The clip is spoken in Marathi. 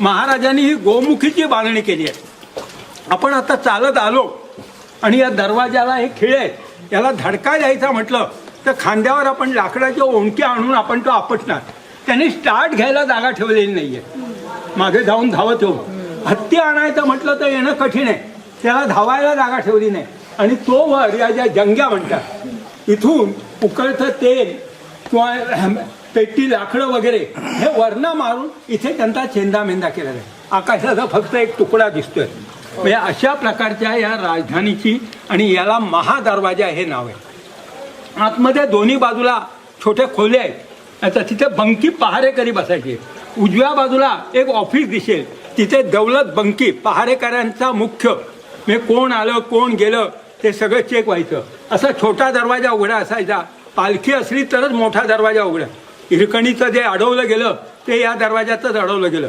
महाराजांनी ही गोमुखीची बांधणी केली आहे. आपण आता चालत आलो आणि या दरवाजाला हे खिळे याला धडका द्यायचा म्हटलं तर खांद्यावर आपण लाकडाच्या ओंडक्या आणून आपण तो आपटणार. त्यांनी स्टार्ट घ्यायला जागा ठेवलेली नाही आहे मागे जाऊन धावत येऊ. हत्ती आणायचं म्हटलं तर येणं कठीण आहे. त्याला धावायला जागा ठेवली नाही. आणि तो वर या ज्या जंग्या म्हणतात इथून उकळतं तेल किंवा पेटी लाकडं वगैरे हे वर्ण मारून इथे त्यांचा चेंदामेंदा केला आहे. आकाशाचा फक्त एक तुकडा दिसतोय. म्हणजे अशा प्रकारच्या या राजधानीची आणि याला महादरवाजा हे नाव आहे. आतमध्ये दोन्ही बाजूला छोटे खोले आहेत. आता तिथे बंकी पहारेकरी बसायचे उजव्या बाजूला एक ऑफिस दिसेल. तिथे दौलत बंकी पहारेकऱ्यांचा मुख्य. म्हणजे कोण आलं कोण गेलं ते सगळं चेक व्हायचं. असा छोटा दरवाजा उघडा असायचा. पालखी असली तरच मोठा दरवाजा उघडा. हिरकणीचं जे अडवलं गेलं ते या दरवाजातच अडवलं गेलं.